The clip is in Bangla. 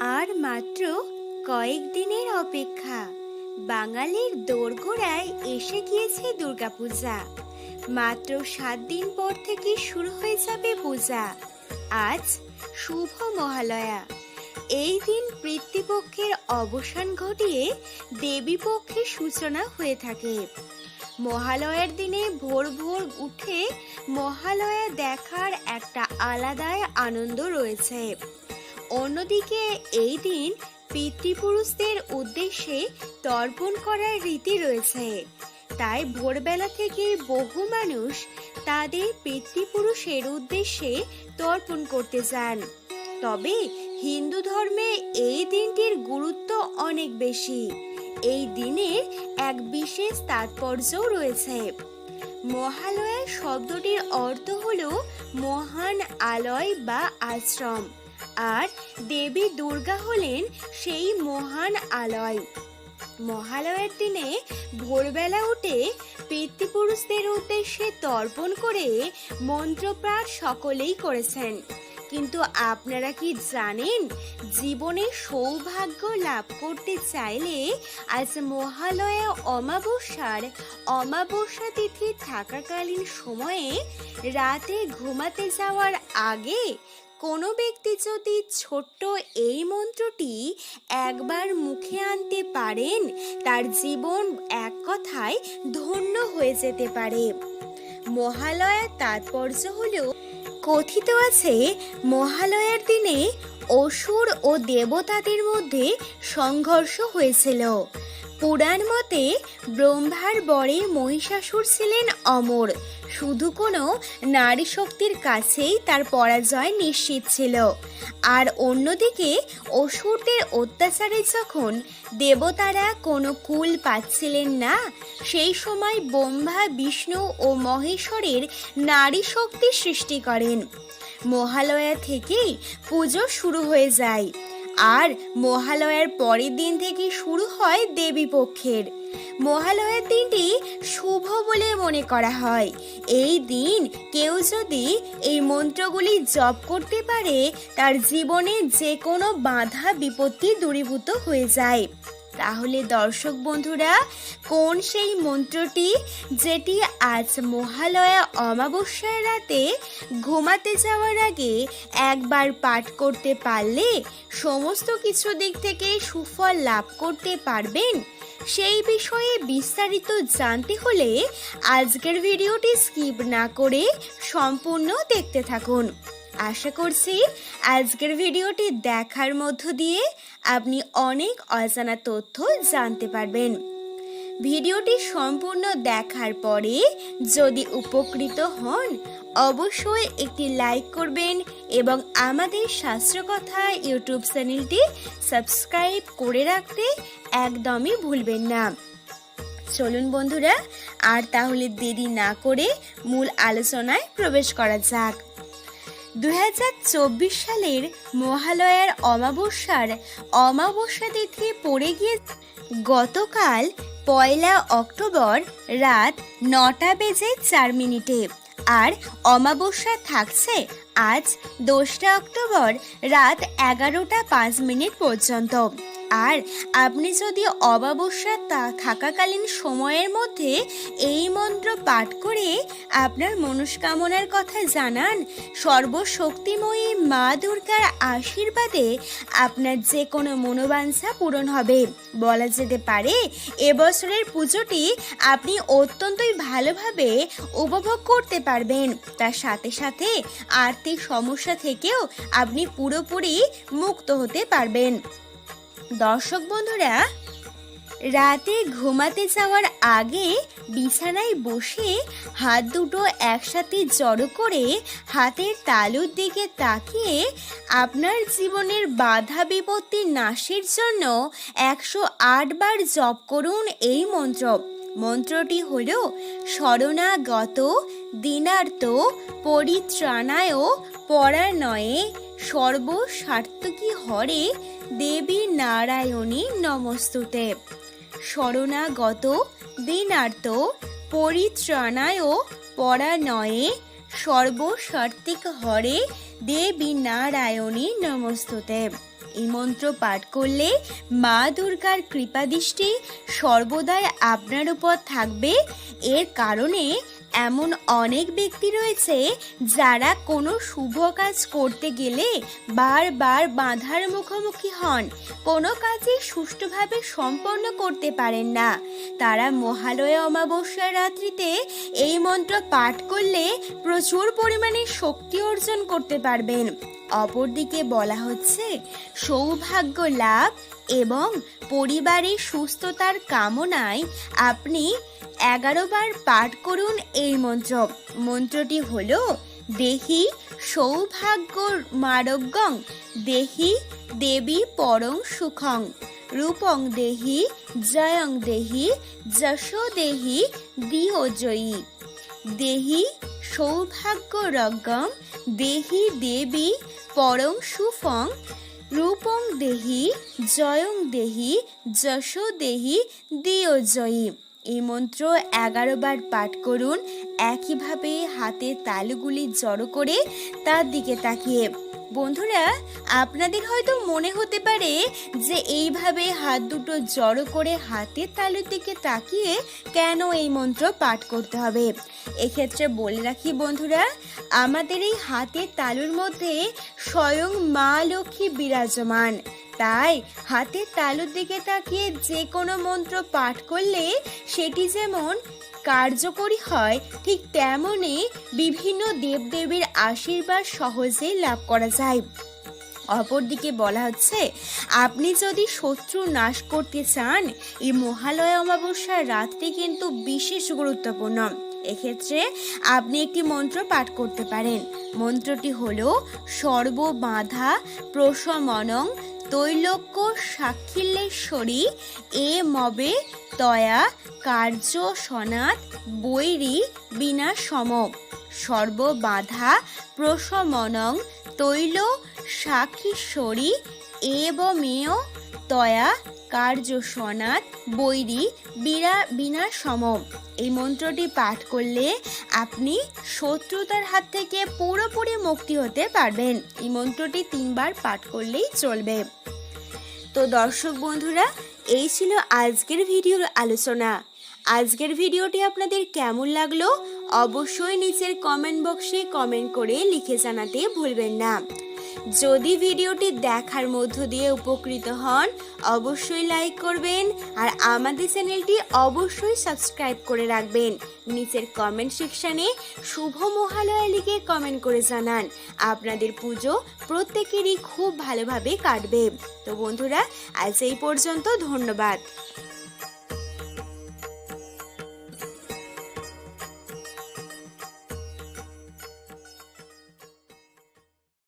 আর মাত্র কয়েকদিনের অপেক্ষা। বাঙালির দোরগোড়ায় এসে গিয়েছে দুর্গাপূজা। মাত্র সাত দিন পর থেকে শুরু হয়ে যাবে পূজা। আজ শুভ মহালয়া। এই দিন পিতৃপক্ষের অবসান ঘটিয়ে দেবীপক্ষের সূচনা হয়ে থাকে। মহালয়ার দিনে ভোর ভোর উঠে মহালয়া দেখার একটা আলাদাই আনন্দ রয়েছে। অন্যদিকে, এই দিন পিতৃপুরুষদের উদ্দেশ্যে তর্পণ করার রীতি রয়েছে। তাই ভোরবেলা থেকে বহু মানুষ তাদের পিতৃপুরুষের উদ্দেশ্যে তর্পণ করতে যান। তবে হিন্দু ধর্মে এই দিনটির গুরুত্ব অনেক বেশি। এই দিনের এক বিশেষ তাৎপর্যও রয়েছে। মহালয়া শব্দটির অর্থ হল মহান আলয় বা আশ্রম। আর দেবী দুর্গা হলেন সেই মহান আলয়। মহালয়ার দিনে ভোরবেলা উঠে পিতৃপুরুষদের উদ্দেশ্যে তর্পণ করে মন্ত্রপ্রাণ সকলেই করেছেন। কিন্তু আপনারা কি জানেন, জীবনে সৌভাগ্য লাভ করতে চাইলে আজ মহালয়া অমাবস্যার অমাবস্যা তিথি থাকাকালীন সময়ে রাতে ঘুমাতে যাওয়ার আগে কোনো ব্যক্তি যদি ছোট্ট এই মন্ত্রটি একবার মুখে আনতে পারেন, তার জীবন এক কথায় ধন্য হয়ে যেতে পারে। মহালয়ার তাৎপর্য হলো কথিত আছে, মহালয়ার দিনে অসুর ও দেবতাদের মধ্যে সংঘর্ষ হয়েছিল। পুরাণ মতে ব্রহ্মার বরে মহিষাসুর ছিলেন অমর। শুধু কোনো নারী শক্তির কাছেই তার পরাজয় নিশ্চিত ছিল। আর অন্যদিকে অসুরদের অত্যাচারে যখন দেবতারা কোনো কুল পাচ্ছিলেন না, সেই সময় ব্রহ্মা, বিষ্ণু ও মহেশ্বরের নারী শক্তি সৃষ্টি করেন। মহালয়া থেকেই পুজো শুরু হয়ে যায়। আর মহালয়ার পরের দিন থেকে শুরু হয় দেবী পক্ষের। মহালয়ার দিনটি শুভ বলে মনে করা হয়। এই দিন কেউ যদি এই মন্ত্রগুলি জপ করতে পারে, তার জীবনে যে কোনো বাধা বিপত্তি দূরীভূত হয়ে যায়। তাহলে দর্শক বন্ধুরা, কোন সেই মন্ত্রটি যেটি আজ মহালয়া অমাবস্যার রাতে ঘুমাতে যাওয়ার আগে একবার পাঠ করতে পারলে সমস্ত কিছু দিক থেকে সুফল লাভ করতে পারবেন? সেই বিষয়ে বিস্তারিত জানতে হলে আজকের ভিডিওটি স্কিপ না করে সম্পূর্ণ দেখতে থাকুন। আশা করছি আজকের ভিডিওটি দেখার মধ্য দিয়ে আপনি অনেক অজানা তথ্য জানতে পারবেন। ভিডিওটি সম্পূর্ণ দেখার পরে যদি উপকৃত হন, অবশ্যই একটি লাইক করবেন এবং আমাদের শাস্ত্রকথা ইউটিউব চ্যানেলটি সাবস্ক্রাইব করে রাখতে একদমই ভুলবেন না। চলুন বন্ধুরা, আর তাহলে দেরি না করে মূল আলোচনায় প্রবেশ করা যাক। দু হাজার চব্বিশ সালের মহালয়ার অমাবস্যার অমাবস্যা তিথি পড়ে গিয়ে গতকাল পয়লা অক্টোবর রাত নটা বেজে চার মিনিটে। আর অমাবস্যা থাকছে আজ দোসরা অক্টোবর রাত এগারোটা পাঁচ মিনিট পর্যন্ত। আর আপনি যদি অবাবস্যা তা- থাকাকালীন সময়ের মধ্যে এই মন্ত্র পাঠ করে আপনার মনস্কামনার কথা জানান, সর্বশক্তিময়ী মা দুর্গার আশীর্বাদে আপনার যে কোনো মনোবাঞ্ছা পূরণ হবে। বলা যেতে পারে এবছরের পুজোটি আপনি অত্যন্তই ভালোভাবে উপভোগ করতে পারবেন। তার সাথে সাথে আর্থিক সমস্যা থেকেও আপনি পুরোপুরি মুক্ত হতে পারবেন। দর্শক বন্ধুরা, রাতে ঘুমাতে যাওয়ার আগে বিছানায় বসে হাত দুটো একসাথে জড়ো করে হাতের তালুর দিকে তাকিয়ে আপনার জীবনের বাধা বিপত্তি নাশের জন্য একশো আট বার জপ করুন এই মন্ত্র। মন্ত্রটি হল, শরণাগত, দিনার্ত, পরিত্রাণায় পরাণয়ে সর্বস্বার্থকী হরে দেবী নারায়ণী নমস্তুতে। শরণাগত দিনার্ত পরিত্রাণায় পরাণয়ে সর্বস্বার্থিক হরে দেবী নারায়ণী নমস্তুতে। এই মন্ত্র পাঠ করলে মা দুর্গার কৃপাদৃষ্টি সর্বদাই আপনার উপর থাকবে। এর কারণে এমন অনেক ব্যক্তি রয়েছে যারা কোনো শুভ কাজ করতে গেলে বারবার বাধার মুখোমুখি হন। কোনো কাজই সুষ্ঠুভাবে সম্পন্ন করতে পারেন না। তারা মহালয়া অমাবস্যার রাত্রিতে এই মন্ত্র পাঠ করলে প্রচুর পরিমাণে শক্তি অর্জন করতে পারবেন। অপরদিকে বলা হচ্ছে, সৌভাগ্য লাভ এবং পরিবারের সুস্থতার কামনায় আপনি এগারো বার পাঠ করুন এই মন্ত্র। মন্ত্রটি হলো, দেহি সৌভাগ্য মারজ্ঞং দেহি দেবী পরং সুখং, রূপং দেহি জয়ং দেহি, যশো দেহি দিয়োজয়ী দেহি সৌভাগ্য রজ্ঞম দেহি দেবী পরং সুফং, রূপং দেহি, জয়ং দেহি, যশো দেহি দিয়োজয়ী এই মন্ত্র এগারো বার পাঠ করুন। একইভাবে হাতের তালুগুলি জড়ো করে তার দিকে তাকিয়ে। বন্ধুরা, আপনাদের হয়তো মনে হতে পারে যে এইভাবে হাত দুটো জড়ো করে হাতের তালুর দিকে তাকিয়ে কেন এই মন্ত্র পাঠ করতে হবে? এক্ষেত্রে বলে রাখি বন্ধুরা, আমাদের এই হাতের তালুর মধ্যে স্বয়ং মা লক্ষ্মী বিরাজমান। তাই হাতের তালুর দিকে তাকিয়ে যে কোনো মন্ত্র পাঠ করলে সেটি যেমন কার্যকরী হয়, ঠিক তেমনই বিভিন্ন দেবদেবীর আশীর্বাদ সহজেই লাভ করা যায়। অপরদিকে বলা হচ্ছে, আপনি যদি শত্রু নাশ করতে চান, এই মহালয় অমাবস্যার রাতটি কিন্তু বিশেষ গুরুত্বপূর্ণ। এক্ষেত্রে আপনি একটি মন্ত্র পাঠ করতে পারেন। মন্ত্রটি হলো, সর্ববাধা প্রশমনং তৈলক্য সাক্ষিল্যেশ্বরী এ মবে তয়া, কার্য সনাত, বৈরী, বিনা সম। সর্ববাধা প্রশমনং তৈল সাক্ষীশ্বরী এবমেয় তয়া, কার্য সনাত, বৈরী, বিরা, বিনা সম। এই মন্ত্রটি পাঠ করলে আপনি শত্রুতার হাত থেকে পুরোপুরি মুক্তি হতে পারবেন। এই মন্ত্রটি তিনবার পাঠ করলেই চলবে। তো দর্শক বন্ধুরা, এই ছিল আজকের ভিডিওর আলোচনা। আজকের ভিডিওটি আপনাদের কেমন লাগল? অবশ্যই নিচের কমেন্ট বক্সে কমেন্ট করে লিখে জানাতে ভুলবেন না। যদি ভিডিওটি দেখার মধ্য দিয়ে উপকৃত হন, অবশ্যই লাইক করবেন আর আমাদের চ্যানেলটি অবশ্যই সাবস্ক্রাইব করে রাখবেন। নিচের কমেন্ট সেকশানে শুভ মহালয়া লিখে কমেন্ট করে জানান। আপনাদের পুজো প্রত্যেকেরই খুব ভালোভাবে কাটবে। তো বন্ধুরা, আজ এই পর্যন্ত ধন্যবাদ।